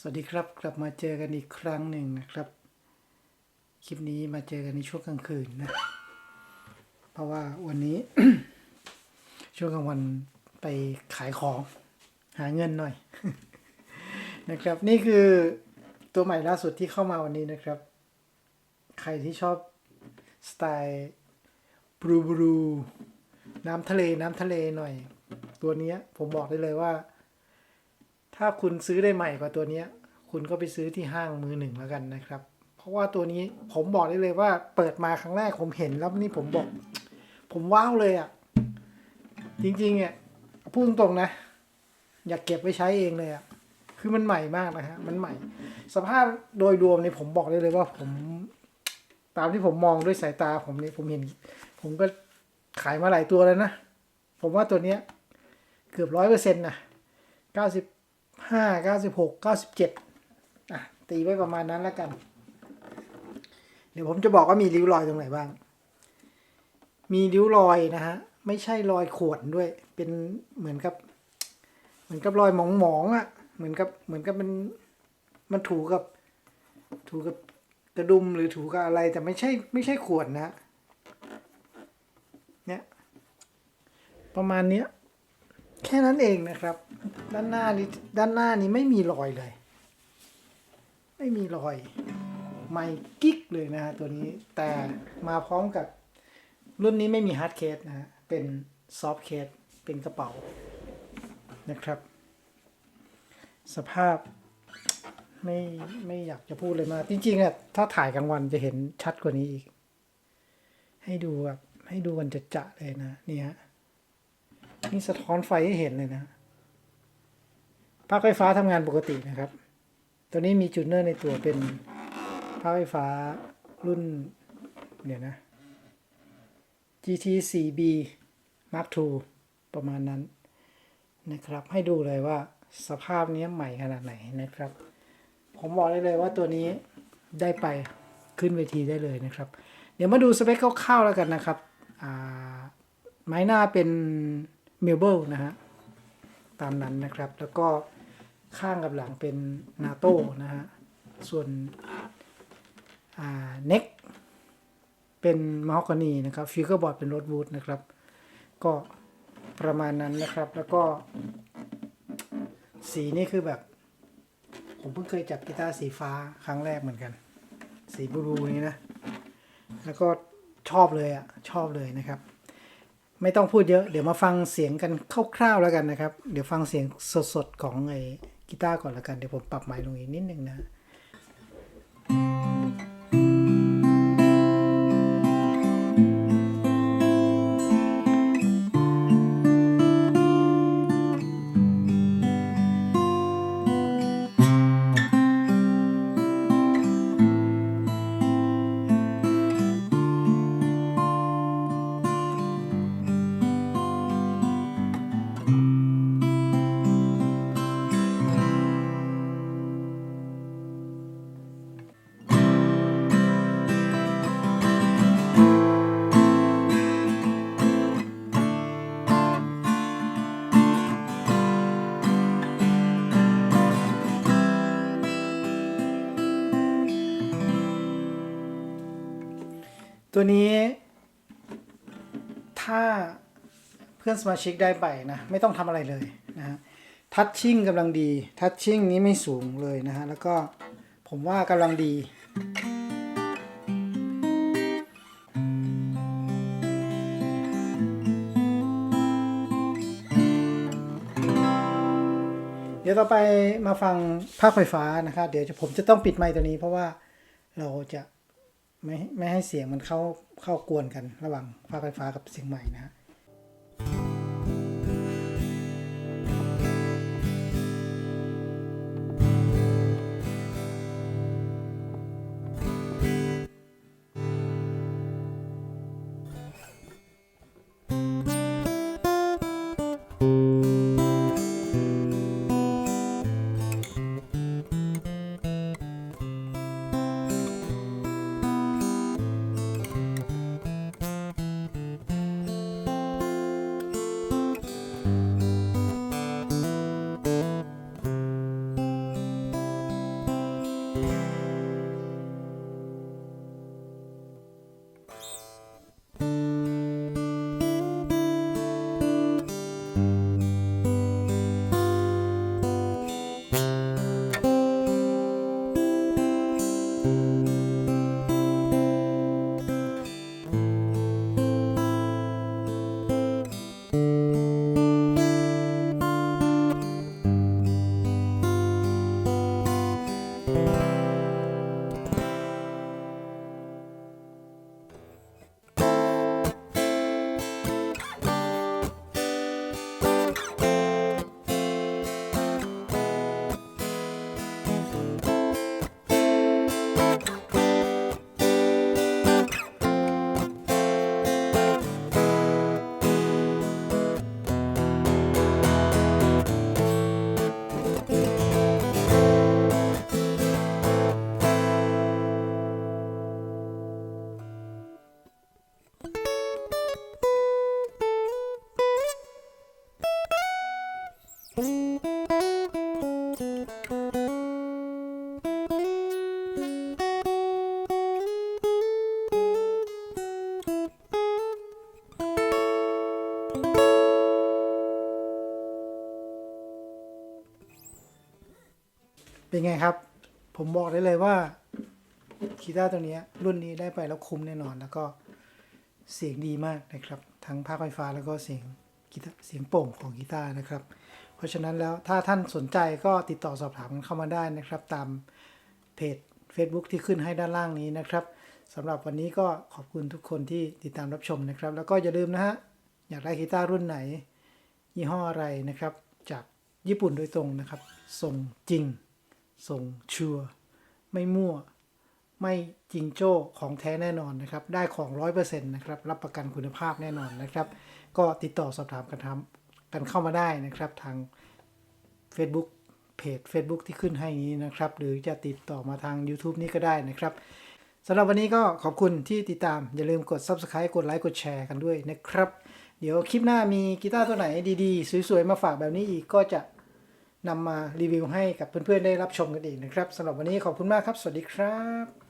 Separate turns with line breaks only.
สวัสดีครับ กลับมาเจอกันอีกครั้งหนึ่งนะครับ คลิปนี้มาเจอกันในช่วงกลางคืนนะ เพราะว่าวันนี้ ช่วงกลางวันไปขายของ หาเงินหน่อย นะครับ นี่คือตัวใหม่ล่าสุดที่เข้ามาวันนี้นะครับ ใครที่ชอบสไตล์บลูบลูน้ำทะเลน้ำทะเลหน่อย ตัวนี้ผมบอกได้เลยว่า ถ้าคุณซื้อได้ใหม่กว่าตัวนี้ คุณก็ไปซื้อที่ห้างมือหนึ่งแล้วกันนะครับ เพราะว่าตัวนี้ผมบอกได้เลยว่าเปิดมาครั้งแรกผมเห็นแล้วนี่ผมบอก ผมว้าวเลยอะ่ะ จริงๆอะพูดตรงๆนะ อยากเก็บไว้ใช้เองเลยอะ่ะคือมันใหม่มากนะฮะ มันใหม่ สภาพโดยรวมเนี่ยผมบอกได้เลยว่าผม ตามที่ผมมองด้วยสายตาผมเนี่ยผมเห็น ผมก็ขายมาหลายตัวแล้วนะ ผมว่าตัวเนี้ย เกือบร้อยเปอร์เซ็นต์นะเก้าสิบ ห้าเก้าสิบหกเก้าสิบเจ็ดอะตีไว้ประมาณนั้นแล้วกัน เดี๋ยวผมจะบอกว่ามีริ้วรอยตรงไหนบ้าง มีริ้วรอยนะฮะ ไม่ใช่รอยข่วนด้วย เป็นเหมือนกับ เหมือนกับรอยหมองๆอะ เหมือนกับเหมือนกับมันมันถูกับ ถูกับกระดุมหรือถูกับอะไร แต่ไม่ใช่ไม่ใช่ข่วนนะ เนี่ยประมาณเนี้ย แค่นั้นเองนะครับ ด้านหน้านี้ด้านหน้านี้ไม่มีรอยเลย ไม่มีรอยไม่กิ๊กเลยนะฮะตัวนี้แต่มาพร้อมกับรุ่นนี้ไม่มีฮาร์ดเคสนะฮะเป็นซอฟต์เคสเป็นกระเป๋านะครับ สภาพไม่ไม่อยากจะพูดเลยมาจริงๆอะถ้าถ่ายกลางวันจะเห็นชัดกว่านี้อีก ให้ดูแบบให้ดูกันจะจะเลยนะนี่ฮะ นี่สะท้อนไฟให้เห็นเลยนะปลั๊กไฟฟ้าทำงานปกตินะครับ ตัวนี้มีจูเนอร์ในตัวเป็นปลั๊กไฟฟ้ารุ่น เดี๋ยวนะ GT 4B Mark II ประมาณนั้นนะครับ ให้ดูเลยว่าสภาพนี้ใหม่ขนาดไหนนะครับ ผมบอกได้เลยว่าตัวนี้ได้ไปขึ้นเวทีได้เลยนะครับ เดี๋ยวมาดูสเปคคร่าวๆแล้วกันนะครับอ่าไม้หน้าเป็น เมลเบิลนะฮะ ตามนั้นนะครับ แล้วก็ข้างกับหลังเป็นนาโต้นะฮะ ส่วนเน็กเป็นมฮอกกานีนะครับฟิกเกอร์บอร์ดเป็นโรดวูดนะครับ ก็ประมาณนั้นนะครับ แล้วก็ สีนี่คือแบบ ผมเพิ่งเคยจับกีตาร์สีฟ้าครั้งแรกเหมือนกัน สีบลูนี้นะ แล้วก็ชอบเลยอะ่ะ ชอบเลยนะครับ ไม่ต้องพูดเยอะ เดี๋ยวมาฟังเสียงกันคร่าวๆแล้วกันนะครับ เดี๋ยวฟังเสียงสดๆของไอ้กีตาร์ก่อนแล้วกัน เดี๋ยวผมปรับไมค์ลงอีกนิดนึงนะ ตัวนี้ ถ้าเพื่อนสมาชิกได้ไปนะ ไม่ต้องทำอะไรเลยนะฮะทัชชิ่งกำลังดี ทัชชิ่งนี้ไม่สูงเลยนะฮะ แล้วก็ผมว่ากำลังดีเดี๋ยวต่อไปมาฟังภาคไฟฟ้านะครับ เดี๋ยวผมจะต้องปิดไมค์ตัวนี้เพราะว่าเราจะ ไม่ไม่ให้เสียงมันเข้าเข้ากวนกันระหว่างภาคไฟฟ้ากับเสียงใหม่นะฮะ เป็นไงครับ ผมบอกได้เลยว่ากีตาร์ตัวนี้รุ่นนี้ได้ไปแล้วคุ้มแน่นอน แล้วก็เสียงดีมากนะครับ ทั้งภาคไฟฟ้าแล้วก็เสียง เสียงโป่งของกีตาร์นะครับ เพราะฉะนั้นแล้วถ้าท่านสนใจก็ติดต่อสอบถามกันเข้ามาได้นะครับ ตามเพจ Facebook ที่ขึ้นให้ด้านล่างนี้นะครับสำหรับวันนี้ก็ขอบคุณทุกคนที่ติดตามรับชมนะครับ แล้วก็อย่าลืมนะฮะอยากได้กีตาร์รุ่นไหน ยี่ห้ออะไรนะครับ จากญี่ปุ่นโดยตรงนะครับส่งจริงส่งชัวร์ไม่มั่ว ไม่จริงโจ้ของแท้แน่นอนนะครับ ได้ของร้อยเปอร์เซ็นต์นะครับ รับประกันคุณภาพแน่นอนนะครับ ก็ติดต่อสอบถามกันทำกันเข้ามาได้นะครับ ทาง Facebook เพจ Facebook ที่ขึ้นให้นี้นะครับ หรือจะติดต่อมาทาง YouTube นี้ก็ได้นะครับสำหรับวันนี้ก็ขอบคุณที่ติดตาม อย่าลืมกด Subscribe กดไลค์กดแชร์กันด้วยนะครับ เดี๋ยวคลิปหน้ามีกีตาร์ตัวไหนดีๆ สวยๆ มาฝากแบบนี้อีกก็จะนำมารีวิวให้กับเพื่อนๆ ได้รับชมกันอีกนะครับสำหรับวันนี้ขอบคุณมากครับ สวัสดีครับ